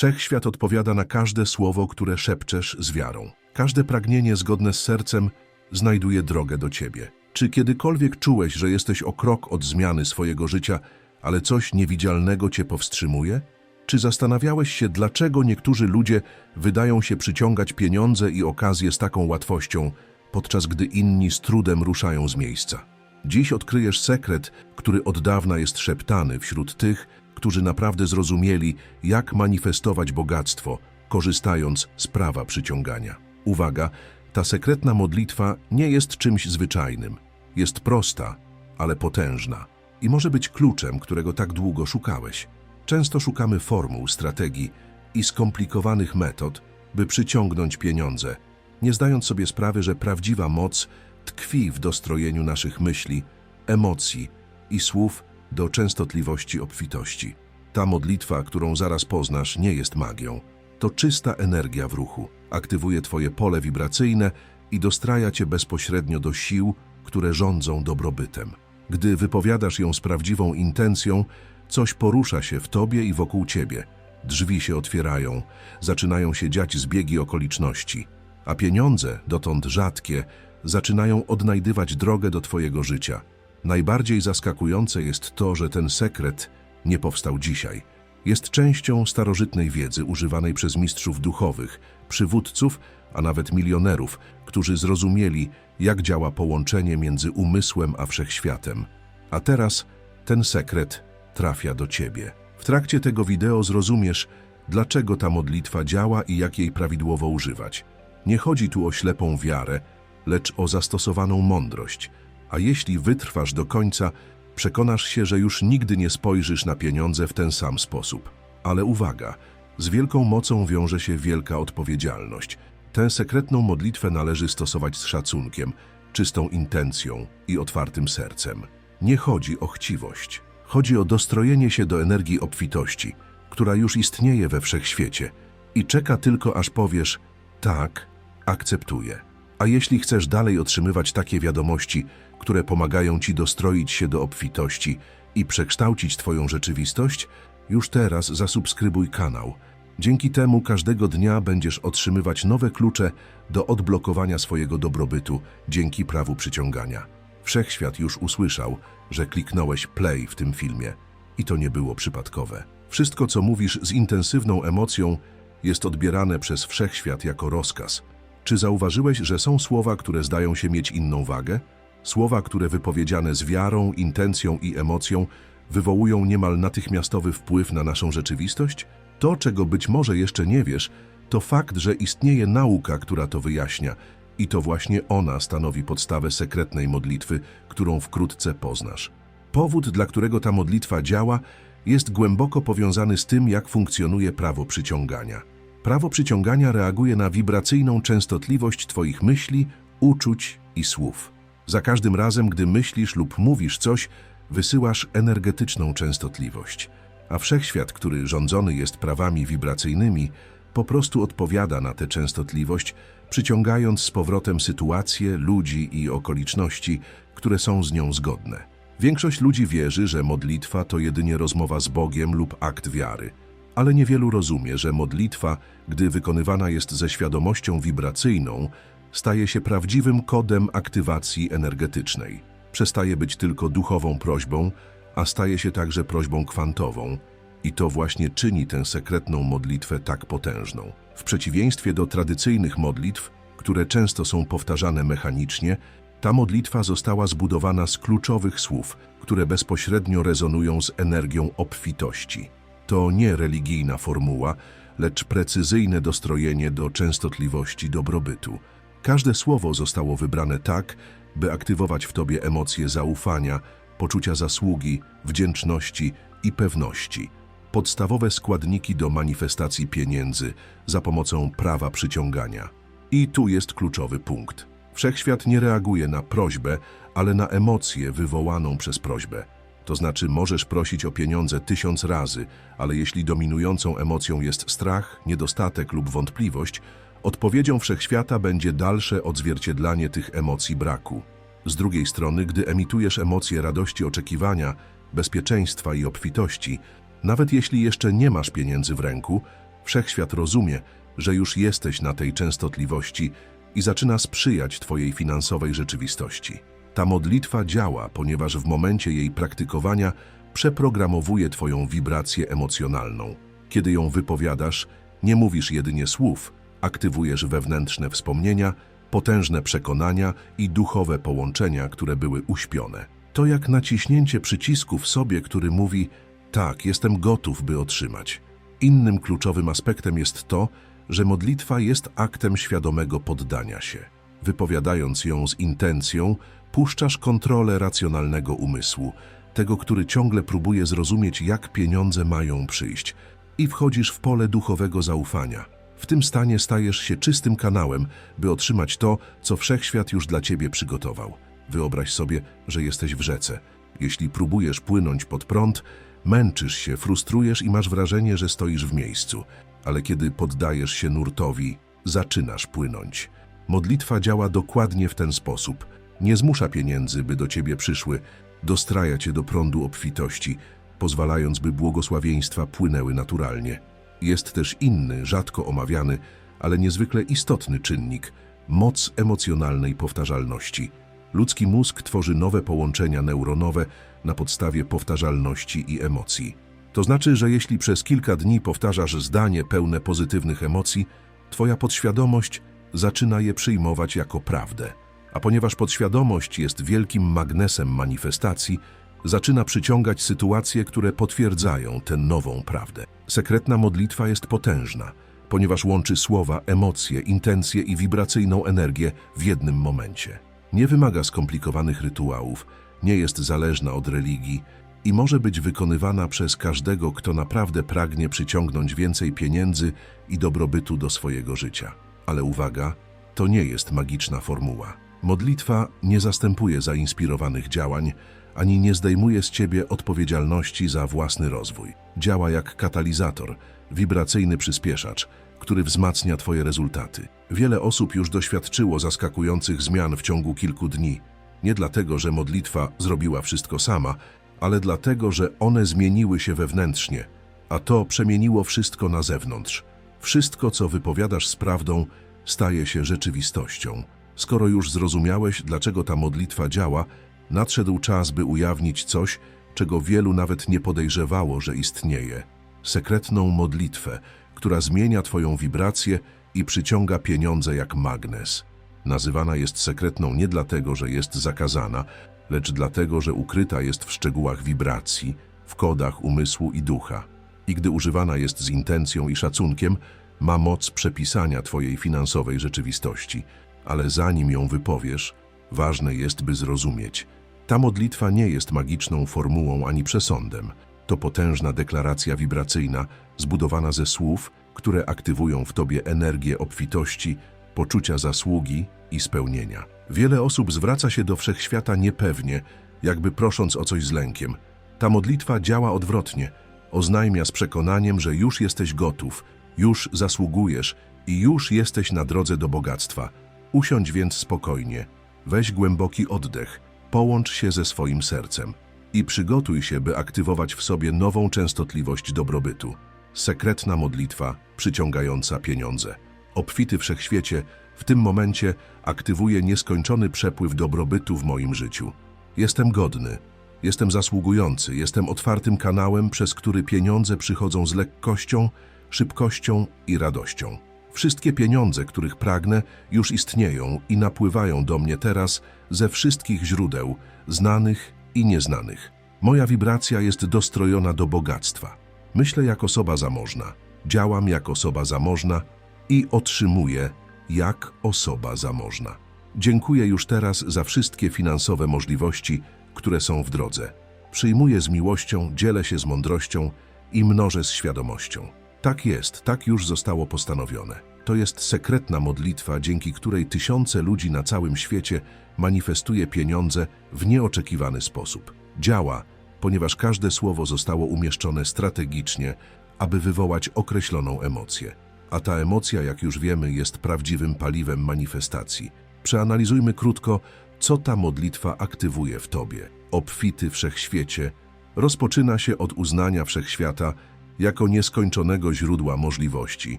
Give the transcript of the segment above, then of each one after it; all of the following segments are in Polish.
Wszechświat odpowiada na każde słowo, które szepczesz z wiarą. Każde pragnienie zgodne z sercem znajduje drogę do ciebie. Czy kiedykolwiek czułeś, że jesteś o krok od zmiany swojego życia, ale coś niewidzialnego cię powstrzymuje? Czy zastanawiałeś się, dlaczego niektórzy ludzie wydają się przyciągać pieniądze i okazje z taką łatwością, podczas gdy inni z trudem ruszają z miejsca? Dziś odkryjesz sekret, który od dawna jest szeptany wśród tych, którzy naprawdę zrozumieli, jak manifestować bogactwo, korzystając z prawa przyciągania. Uwaga, ta sekretna modlitwa nie jest czymś zwyczajnym. Jest prosta, ale potężna i może być kluczem, którego tak długo szukałeś. Często szukamy formuł, strategii i skomplikowanych metod, by przyciągnąć pieniądze, nie zdając sobie sprawy, że prawdziwa moc tkwi w dostrojeniu naszych myśli, emocji i słów do częstotliwości obfitości. Ta modlitwa, którą zaraz poznasz, nie jest magią. To czysta energia w ruchu. Aktywuje Twoje pole wibracyjne i dostraja Cię bezpośrednio do sił, które rządzą dobrobytem. Gdy wypowiadasz ją z prawdziwą intencją, coś porusza się w Tobie i wokół Ciebie. Drzwi się otwierają, zaczynają się dziać zbiegi okoliczności, a pieniądze, dotąd rzadkie, zaczynają odnajdywać drogę do Twojego życia. Najbardziej zaskakujące jest to, że ten sekret nie powstał dzisiaj. Jest częścią starożytnej wiedzy używanej przez mistrzów duchowych, przywódców, a nawet milionerów, którzy zrozumieli, jak działa połączenie między umysłem a wszechświatem. A teraz ten sekret trafia do Ciebie. W trakcie tego wideo zrozumiesz, dlaczego ta modlitwa działa i jak jej prawidłowo używać. Nie chodzi tu o ślepą wiarę, lecz o zastosowaną mądrość. A jeśli wytrwasz do końca, przekonasz się, że już nigdy nie spojrzysz na pieniądze w ten sam sposób. Ale uwaga, z wielką mocą wiąże się wielka odpowiedzialność. Tę sekretną modlitwę należy stosować z szacunkiem, czystą intencją i otwartym sercem. Nie chodzi o chciwość. Chodzi o dostrojenie się do energii obfitości, która już istnieje we wszechświecie i czeka tylko aż powiesz tak, akceptuję. A jeśli chcesz dalej otrzymywać takie wiadomości, które pomagają Ci dostroić się do obfitości i przekształcić Twoją rzeczywistość, już teraz zasubskrybuj kanał. Dzięki temu każdego dnia będziesz otrzymywać nowe klucze do odblokowania swojego dobrobytu dzięki prawu przyciągania. Wszechświat już usłyszał, że kliknąłeś play w tym filmie i to nie było przypadkowe. Wszystko, co mówisz z intensywną emocją, jest odbierane przez wszechświat jako rozkaz. Czy zauważyłeś, że są słowa, które zdają się mieć inną wagę? Słowa, które wypowiedziane z wiarą, intencją i emocją wywołują niemal natychmiastowy wpływ na naszą rzeczywistość? To, czego być może jeszcze nie wiesz, to fakt, że istnieje nauka, która to wyjaśnia i to właśnie ona stanowi podstawę sekretnej modlitwy, którą wkrótce poznasz. Powód, dla którego ta modlitwa działa, jest głęboko powiązany z tym, jak funkcjonuje prawo przyciągania. Prawo przyciągania reaguje na wibracyjną częstotliwość Twoich myśli, uczuć i słów. Za każdym razem, gdy myślisz lub mówisz coś, wysyłasz energetyczną częstotliwość, a wszechświat, który rządzony jest prawami wibracyjnymi, po prostu odpowiada na tę częstotliwość, przyciągając z powrotem sytuacje, ludzi i okoliczności, które są z nią zgodne. Większość ludzi wierzy, że modlitwa to jedynie rozmowa z Bogiem lub akt wiary, ale niewielu rozumie, że modlitwa, gdy wykonywana jest ze świadomością wibracyjną, staje się prawdziwym kodem aktywacji energetycznej. Przestaje być tylko duchową prośbą, a staje się także prośbą kwantową. I to właśnie czyni tę sekretną modlitwę tak potężną. W przeciwieństwie do tradycyjnych modlitw, które często są powtarzane mechanicznie, ta modlitwa została zbudowana z kluczowych słów, które bezpośrednio rezonują z energią obfitości. To nie religijna formuła, lecz precyzyjne dostrojenie do częstotliwości dobrobytu. Każde słowo zostało wybrane tak, by aktywować w tobie emocje zaufania, poczucia zasługi, wdzięczności i pewności. Podstawowe składniki do manifestacji pieniędzy za pomocą prawa przyciągania. I tu jest kluczowy punkt. Wszechświat nie reaguje na prośbę, ale na emocję wywołaną przez prośbę. To znaczy możesz prosić o pieniądze tysiąc razy, ale jeśli dominującą emocją jest strach, niedostatek lub wątpliwość, odpowiedzią wszechświata będzie dalsze odzwierciedlanie tych emocji braku. Z drugiej strony, gdy emitujesz emocje radości oczekiwania, bezpieczeństwa i obfitości, nawet jeśli jeszcze nie masz pieniędzy w ręku, Wszechświat rozumie, że już jesteś na tej częstotliwości i zaczyna sprzyjać Twojej finansowej rzeczywistości. Ta modlitwa działa, ponieważ w momencie jej praktykowania przeprogramowuje Twoją wibrację emocjonalną. Kiedy ją wypowiadasz, nie mówisz jedynie słów, aktywujesz wewnętrzne wspomnienia, potężne przekonania i duchowe połączenia, które były uśpione. To jak naciśnięcie przycisku w sobie, który mówi: Tak, jestem gotów, by otrzymać. Innym kluczowym aspektem jest to, że modlitwa jest aktem świadomego poddania się. Wypowiadając ją z intencją, puszczasz kontrolę racjonalnego umysłu, tego, który ciągle próbuje zrozumieć, jak pieniądze mają przyjść, i wchodzisz w pole duchowego zaufania. W tym stanie stajesz się czystym kanałem, by otrzymać to, co wszechświat już dla ciebie przygotował. Wyobraź sobie, że jesteś w rzece. Jeśli próbujesz płynąć pod prąd, męczysz się, frustrujesz i masz wrażenie, że stoisz w miejscu. Ale kiedy poddajesz się nurtowi, zaczynasz płynąć. Modlitwa działa dokładnie w ten sposób. Nie zmusza pieniędzy, by do ciebie przyszły, dostraja cię do prądu obfitości, pozwalając, by błogosławieństwa płynęły naturalnie. Jest też inny, rzadko omawiany, ale niezwykle istotny czynnik moc emocjonalnej powtarzalności. Ludzki mózg tworzy nowe połączenia neuronowe na podstawie powtarzalności i emocji. To znaczy, że jeśli przez kilka dni powtarzasz zdanie pełne pozytywnych emocji, twoja podświadomość zaczyna je przyjmować jako prawdę. A ponieważ podświadomość jest wielkim magnesem manifestacji, zaczyna przyciągać sytuacje, które potwierdzają tę nową prawdę. Sekretna modlitwa jest potężna, ponieważ łączy słowa, emocje, intencje i wibracyjną energię w jednym momencie. Nie wymaga skomplikowanych rytuałów, nie jest zależna od religii i może być wykonywana przez każdego, kto naprawdę pragnie przyciągnąć więcej pieniędzy i dobrobytu do swojego życia. Ale uwaga, to nie jest magiczna formuła. Modlitwa nie zastępuje zainspirowanych działań, ani nie zdejmuje z ciebie odpowiedzialności za własny rozwój. Działa jak katalizator, wibracyjny przyspieszacz, który wzmacnia twoje rezultaty. Wiele osób już doświadczyło zaskakujących zmian w ciągu kilku dni. Nie dlatego, że modlitwa zrobiła wszystko sama, ale dlatego, że one zmieniły się wewnętrznie, a to przemieniło wszystko na zewnątrz. Wszystko, co wypowiadasz z prawdą, staje się rzeczywistością. Skoro już zrozumiałeś, dlaczego ta modlitwa działa, nadszedł czas, by ujawnić coś, czego wielu nawet nie podejrzewało, że istnieje. Sekretną modlitwę, która zmienia Twoją wibrację i przyciąga pieniądze jak magnes. Nazywana jest sekretną nie dlatego, że jest zakazana, lecz dlatego, że ukryta jest w szczegółach wibracji, w kodach umysłu i ducha. I gdy używana jest z intencją i szacunkiem, ma moc przepisania Twojej finansowej rzeczywistości. Ale zanim ją wypowiesz, ważne jest, by zrozumieć. Ta modlitwa nie jest magiczną formułą ani przesądem. To potężna deklaracja wibracyjna, zbudowana ze słów, które aktywują w Tobie energię obfitości, poczucia zasługi i spełnienia. Wiele osób zwraca się do wszechświata niepewnie, jakby prosząc o coś z lękiem. Ta modlitwa działa odwrotnie. Oznajmia z przekonaniem, że już jesteś gotów, już zasługujesz i już jesteś na drodze do bogactwa. Usiądź więc spokojnie, weź głęboki oddech, połącz się ze swoim sercem i przygotuj się, by aktywować w sobie nową częstotliwość dobrobytu. Sekretna modlitwa przyciągająca pieniądze. Obfity wszechświecie w tym momencie aktywuje nieskończony przepływ dobrobytu w moim życiu. Jestem godny, jestem zasługujący, jestem otwartym kanałem, przez który pieniądze przychodzą z lekkością, szybkością i radością. Wszystkie pieniądze, których pragnę, już istnieją i napływają do mnie teraz ze wszystkich źródeł, znanych i nieznanych. Moja wibracja jest dostrojona do bogactwa. Myślę jak osoba zamożna, działam jak osoba zamożna i otrzymuję jak osoba zamożna. Dziękuję już teraz za wszystkie finansowe możliwości, które są w drodze. Przyjmuję z miłością, dzielę się z mądrością i mnożę z świadomością. Tak jest, tak już zostało postanowione. To jest sekretna modlitwa, dzięki której tysiące ludzi na całym świecie manifestuje pieniądze w nieoczekiwany sposób. Działa, ponieważ każde słowo zostało umieszczone strategicznie, aby wywołać określoną emocję. A ta emocja, jak już wiemy, jest prawdziwym paliwem manifestacji. Przeanalizujmy krótko, co ta modlitwa aktywuje w tobie. Obfity wszechświecie rozpoczyna się od uznania wszechświata jako nieskończonego źródła możliwości,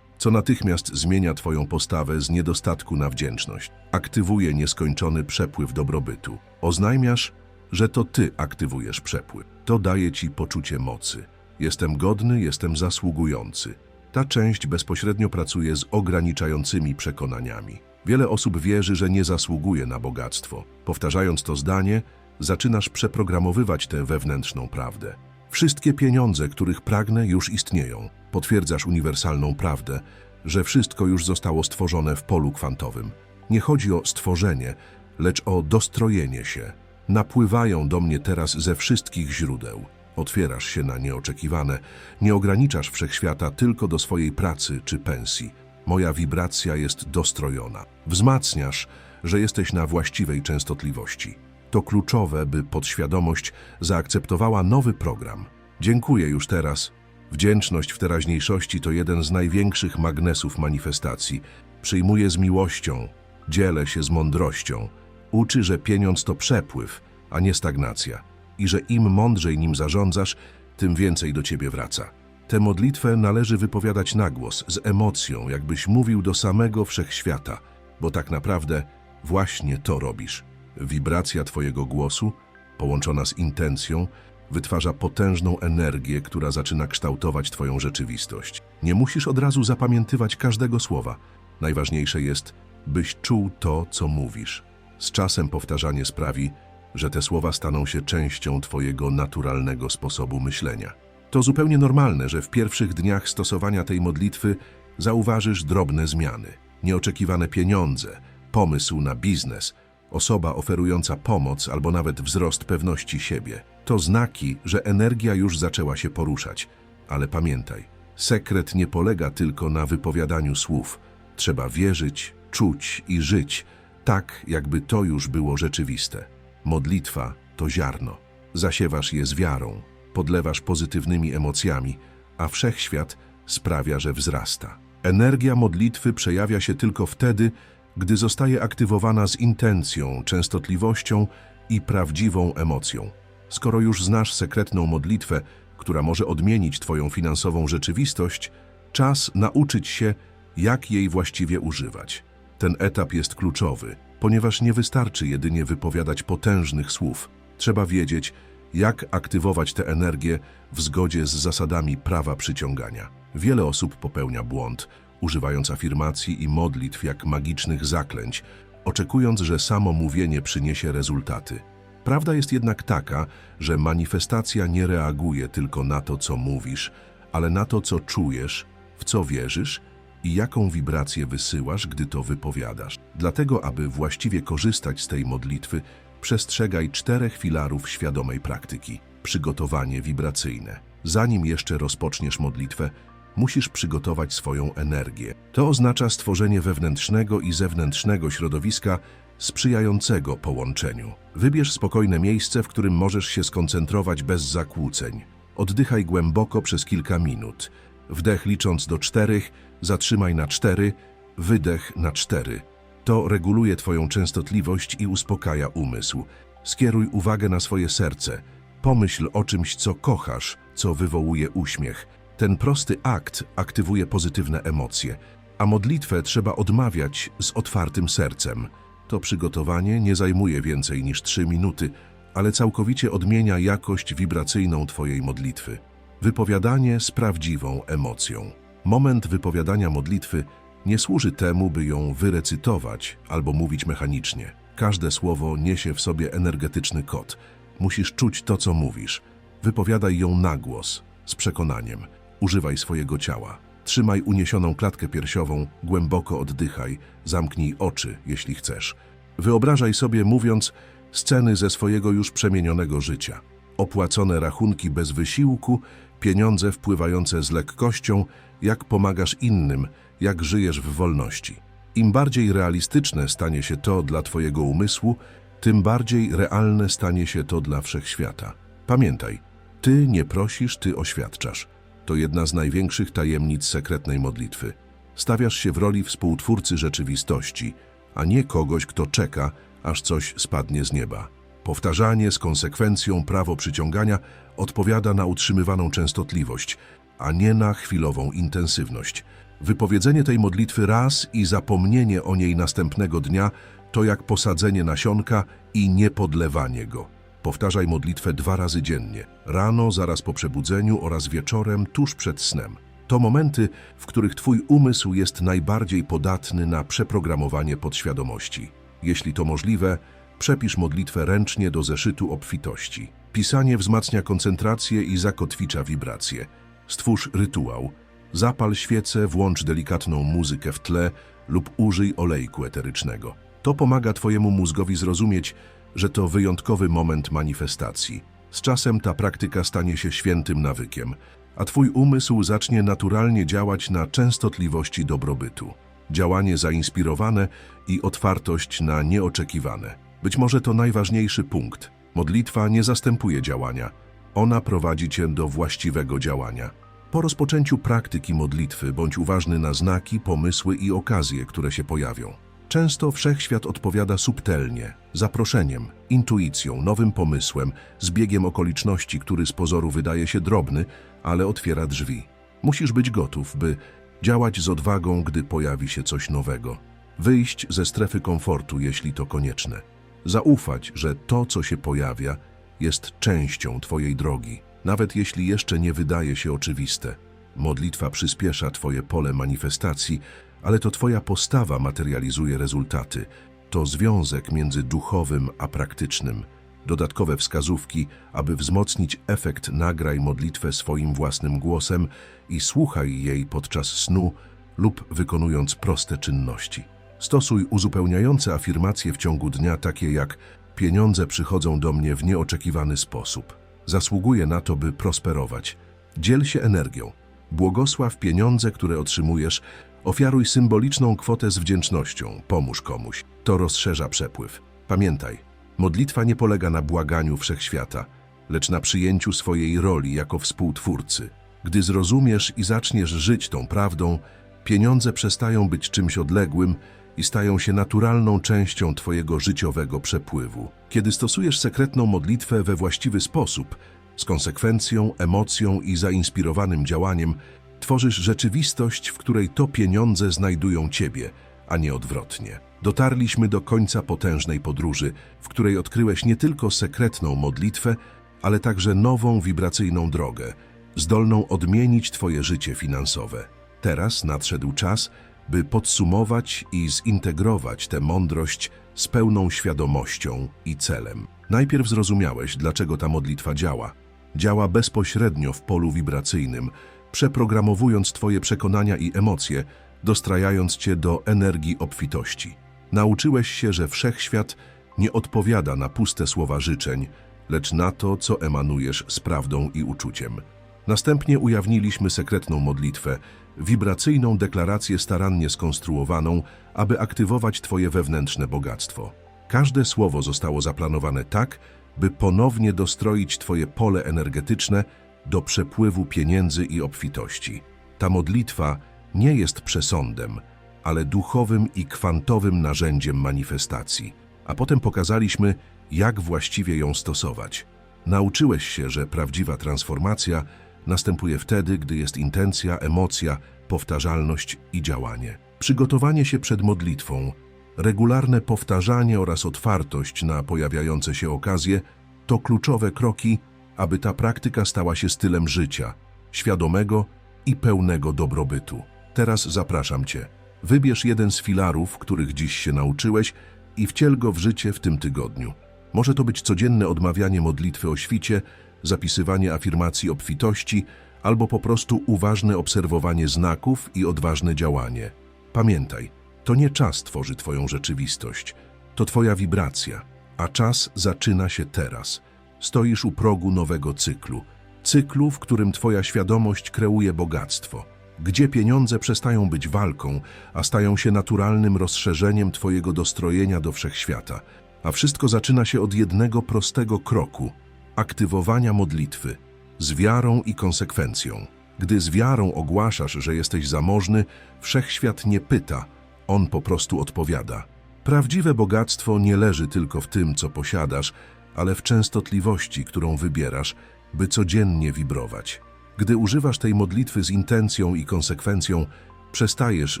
co natychmiast zmienia Twoją postawę z niedostatku na wdzięczność. Aktywuje nieskończony przepływ dobrobytu. Oznajmiasz, że to Ty aktywujesz przepływ. To daje Ci poczucie mocy. Jestem godny, jestem zasługujący. Ta część bezpośrednio pracuje z ograniczającymi przekonaniami. Wiele osób wierzy, że nie zasługuje na bogactwo. Powtarzając to zdanie, zaczynasz przeprogramowywać tę wewnętrzną prawdę. Wszystkie pieniądze, których pragnę, już istnieją. Potwierdzasz uniwersalną prawdę, że wszystko już zostało stworzone w polu kwantowym. Nie chodzi o stworzenie, lecz o dostrojenie się. Napływają do mnie teraz ze wszystkich źródeł. Otwierasz się na nieoczekiwane, nie ograniczasz wszechświata tylko do swojej pracy czy pensji. Moja wibracja jest dostrojona. Wzmacniasz, że jesteś na właściwej częstotliwości. To kluczowe, by podświadomość zaakceptowała nowy program. Dziękuję już teraz. Wdzięczność w teraźniejszości to jeden z największych magnesów manifestacji. Przyjmuję z miłością, dzielę się z mądrością. Uczy, że pieniądz to przepływ, a nie stagnacja. I że im mądrzej nim zarządzasz, tym więcej do ciebie wraca. Tę modlitwę należy wypowiadać na głos, z emocją, jakbyś mówił do samego wszechświata, bo tak naprawdę właśnie to robisz. Wibracja Twojego głosu, połączona z intencją, wytwarza potężną energię, która zaczyna kształtować Twoją rzeczywistość. Nie musisz od razu zapamiętywać każdego słowa. Najważniejsze jest, byś czuł to, co mówisz. Z czasem powtarzanie sprawi, że te słowa staną się częścią Twojego naturalnego sposobu myślenia. To zupełnie normalne, że w pierwszych dniach stosowania tej modlitwy zauważysz drobne zmiany, nieoczekiwane pieniądze, pomysł na biznes, osoba oferująca pomoc albo nawet wzrost pewności siebie. To znaki, że energia już zaczęła się poruszać. Ale pamiętaj, sekret nie polega tylko na wypowiadaniu słów. Trzeba wierzyć, czuć i żyć tak, jakby to już było rzeczywiste. Modlitwa to ziarno. Zasiewasz je z wiarą, podlewasz pozytywnymi emocjami, a wszechświat sprawia, że wzrasta. Energia modlitwy przejawia się tylko wtedy, gdy zostaje aktywowana z intencją, częstotliwością i prawdziwą emocją. Skoro już znasz sekretną modlitwę, która może odmienić Twoją finansową rzeczywistość, czas nauczyć się, jak jej właściwie używać. Ten etap jest kluczowy, ponieważ nie wystarczy jedynie wypowiadać potężnych słów. Trzeba wiedzieć, jak aktywować tę energię w zgodzie z zasadami prawa przyciągania. Wiele osób popełnia błąd, używając afirmacji i modlitw jak magicznych zaklęć, oczekując, że samo mówienie przyniesie rezultaty. Prawda jest jednak taka, że manifestacja nie reaguje tylko na to, co mówisz, ale na to, co czujesz, w co wierzysz i jaką wibrację wysyłasz, gdy to wypowiadasz. Dlatego, aby właściwie korzystać z tej modlitwy, przestrzegaj czterech filarów świadomej praktyki. Przygotowanie wibracyjne. Zanim jeszcze rozpoczniesz modlitwę, musisz przygotować swoją energię. To oznacza stworzenie wewnętrznego i zewnętrznego środowiska sprzyjającego połączeniu. Wybierz spokojne miejsce, w którym możesz się skoncentrować bez zakłóceń. Oddychaj głęboko przez kilka minut. Wdech licząc do czterech, zatrzymaj na cztery, wydech na cztery. To reguluje Twoją częstotliwość i uspokaja umysł. Skieruj uwagę na swoje serce. Pomyśl o czymś, co kochasz, co wywołuje uśmiech. Ten prosty akt aktywuje pozytywne emocje, a modlitwę trzeba odmawiać z otwartym sercem. To przygotowanie nie zajmuje więcej niż trzy minuty, ale całkowicie odmienia jakość wibracyjną Twojej modlitwy. Wypowiadanie z prawdziwą emocją. Moment wypowiadania modlitwy nie służy temu, by ją wyrecytować albo mówić mechanicznie. Każde słowo niesie w sobie energetyczny kod. Musisz czuć to, co mówisz. Wypowiadaj ją na głos, z przekonaniem. Używaj swojego ciała. Trzymaj uniesioną klatkę piersiową, głęboko oddychaj, zamknij oczy, jeśli chcesz. Wyobrażaj sobie, mówiąc, sceny ze swojego już przemienionego życia. Opłacone rachunki bez wysiłku, pieniądze wpływające z lekkością, jak pomagasz innym, jak żyjesz w wolności. Im bardziej realistyczne stanie się to dla Twojego umysłu, tym bardziej realne stanie się to dla wszechświata. Pamiętaj, Ty nie prosisz, Ty oświadczasz. To jedna z największych tajemnic sekretnej modlitwy. Stawiasz się w roli współtwórcy rzeczywistości, a nie kogoś, kto czeka, aż coś spadnie z nieba. Powtarzanie z konsekwencją prawo przyciągania odpowiada na utrzymywaną częstotliwość, a nie na chwilową intensywność. Wypowiedzenie tej modlitwy raz i zapomnienie o niej następnego dnia to jak posadzenie nasionka i niepodlewanie go. Powtarzaj modlitwę dwa razy dziennie, rano, zaraz po przebudzeniu oraz wieczorem tuż przed snem. To momenty, w których Twój umysł jest najbardziej podatny na przeprogramowanie podświadomości. Jeśli to możliwe, przepisz modlitwę ręcznie do zeszytu obfitości. Pisanie wzmacnia koncentrację i zakotwicza wibracje. Stwórz rytuał. Zapal świecę, włącz delikatną muzykę w tle lub użyj olejku eterycznego. To pomaga Twojemu mózgowi zrozumieć, że to wyjątkowy moment manifestacji. Z czasem ta praktyka stanie się świętym nawykiem, a Twój umysł zacznie naturalnie działać na częstotliwości dobrobytu. Działanie zainspirowane i otwartość na nieoczekiwane. Być może to najważniejszy punkt. Modlitwa nie zastępuje działania. Ona prowadzi Cię do właściwego działania. Po rozpoczęciu praktyki modlitwy bądź uważny na znaki, pomysły i okazje, które się pojawią. Często wszechświat odpowiada subtelnie, zaproszeniem, intuicją, nowym pomysłem, zbiegiem okoliczności, który z pozoru wydaje się drobny, ale otwiera drzwi. Musisz być gotów, by działać z odwagą, gdy pojawi się coś nowego. Wyjść ze strefy komfortu, jeśli to konieczne. Zaufać, że to, co się pojawia, jest częścią Twojej drogi, nawet jeśli jeszcze nie wydaje się oczywiste. Modlitwa przyspiesza Twoje pole manifestacji, ale to Twoja postawa materializuje rezultaty. To związek między duchowym a praktycznym. Dodatkowe wskazówki, aby wzmocnić efekt, nagraj modlitwę swoim własnym głosem i słuchaj jej podczas snu lub wykonując proste czynności. Stosuj uzupełniające afirmacje w ciągu dnia, takie jak pieniądze przychodzą do mnie w nieoczekiwany sposób. Zasługuję na to, by prosperować. Dziel się energią. Błogosław pieniądze, które otrzymujesz, ofiaruj symboliczną kwotę z wdzięcznością, pomóż komuś. To rozszerza przepływ. Pamiętaj, modlitwa nie polega na błaganiu wszechświata, lecz na przyjęciu swojej roli jako współtwórcy. Gdy zrozumiesz i zaczniesz żyć tą prawdą, pieniądze przestają być czymś odległym i stają się naturalną częścią Twojego życiowego przepływu. Kiedy stosujesz sekretną modlitwę we właściwy sposób, z konsekwencją, emocją i zainspirowanym działaniem, tworzysz rzeczywistość, w której to pieniądze znajdują Ciebie, a nie odwrotnie. Dotarliśmy do końca potężnej podróży, w której odkryłeś nie tylko sekretną modlitwę, ale także nową wibracyjną drogę, zdolną odmienić Twoje życie finansowe. Teraz nadszedł czas, by podsumować i zintegrować tę mądrość z pełną świadomością i celem. Najpierw zrozumiałeś, dlaczego ta modlitwa działa. Działa bezpośrednio w polu wibracyjnym, przeprogramowując Twoje przekonania i emocje, dostrajając Cię do energii obfitości. Nauczyłeś się, że wszechświat nie odpowiada na puste słowa życzeń, lecz na to, co emanujesz z prawdą i uczuciem. Następnie ujawniliśmy sekretną modlitwę, wibracyjną deklarację starannie skonstruowaną, aby aktywować Twoje wewnętrzne bogactwo. Każde słowo zostało zaplanowane tak, by ponownie dostroić Twoje pole energetyczne do przepływu pieniędzy i obfitości. Ta modlitwa nie jest przesądem, ale duchowym i kwantowym narzędziem manifestacji. A potem pokazaliśmy, jak właściwie ją stosować. Nauczyłeś się, że prawdziwa transformacja następuje wtedy, gdy jest intencja, emocja, powtarzalność i działanie. Przygotowanie się przed modlitwą, regularne powtarzanie oraz otwartość na pojawiające się okazje to kluczowe kroki, aby ta praktyka stała się stylem życia, świadomego i pełnego dobrobytu. Teraz zapraszam Cię. Wybierz jeden z filarów, których dziś się nauczyłeś i wciel go w życie w tym tygodniu. Może to być codzienne odmawianie modlitwy o świcie, zapisywanie afirmacji obfitości albo po prostu uważne obserwowanie znaków i odważne działanie. Pamiętaj, to nie czas tworzy Twoją rzeczywistość, to Twoja wibracja, a czas zaczyna się teraz. Stoisz u progu nowego cyklu, cyklu, w którym Twoja świadomość kreuje bogactwo, gdzie pieniądze przestają być walką, a stają się naturalnym rozszerzeniem Twojego dostrojenia do wszechświata. A wszystko zaczyna się od jednego prostego kroku aktywowania modlitwy z wiarą i konsekwencją. Gdy z wiarą ogłaszasz, że jesteś zamożny, wszechświat nie pyta, on po prostu odpowiada. Prawdziwe bogactwo nie leży tylko w tym, co posiadasz, ale w częstotliwości, którą wybierasz, by codziennie wibrować. Gdy używasz tej modlitwy z intencją i konsekwencją, przestajesz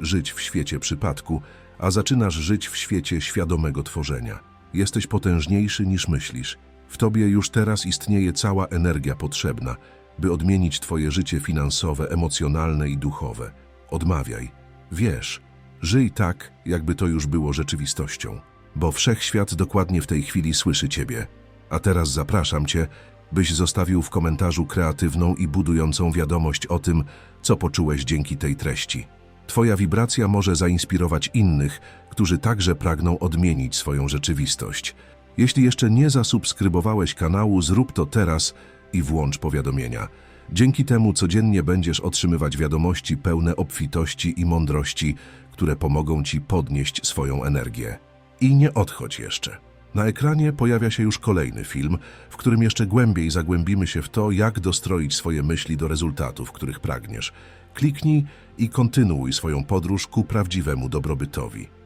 żyć w świecie przypadku, a zaczynasz żyć w świecie świadomego tworzenia. Jesteś potężniejszy niż myślisz. W tobie już teraz istnieje cała energia potrzebna, by odmienić twoje życie finansowe, emocjonalne i duchowe. Odmawiaj. Wierz. Żyj tak, jakby to już było rzeczywistością. Bo wszechświat dokładnie w tej chwili słyszy ciebie. A teraz zapraszam cię, byś zostawił w komentarzu kreatywną i budującą wiadomość o tym, co poczułeś dzięki tej treści. Twoja wibracja może zainspirować innych, którzy także pragną odmienić swoją rzeczywistość. Jeśli jeszcze nie zasubskrybowałeś kanału, zrób to teraz i włącz powiadomienia. Dzięki temu codziennie będziesz otrzymywać wiadomości pełne obfitości i mądrości, które pomogą Ci podnieść swoją energię. I nie odchodź jeszcze. Na ekranie pojawia się już kolejny film, w którym jeszcze głębiej zagłębimy się w to, jak dostroić swoje myśli do rezultatów, których pragniesz. Kliknij i kontynuuj swoją podróż ku prawdziwemu dobrobytowi.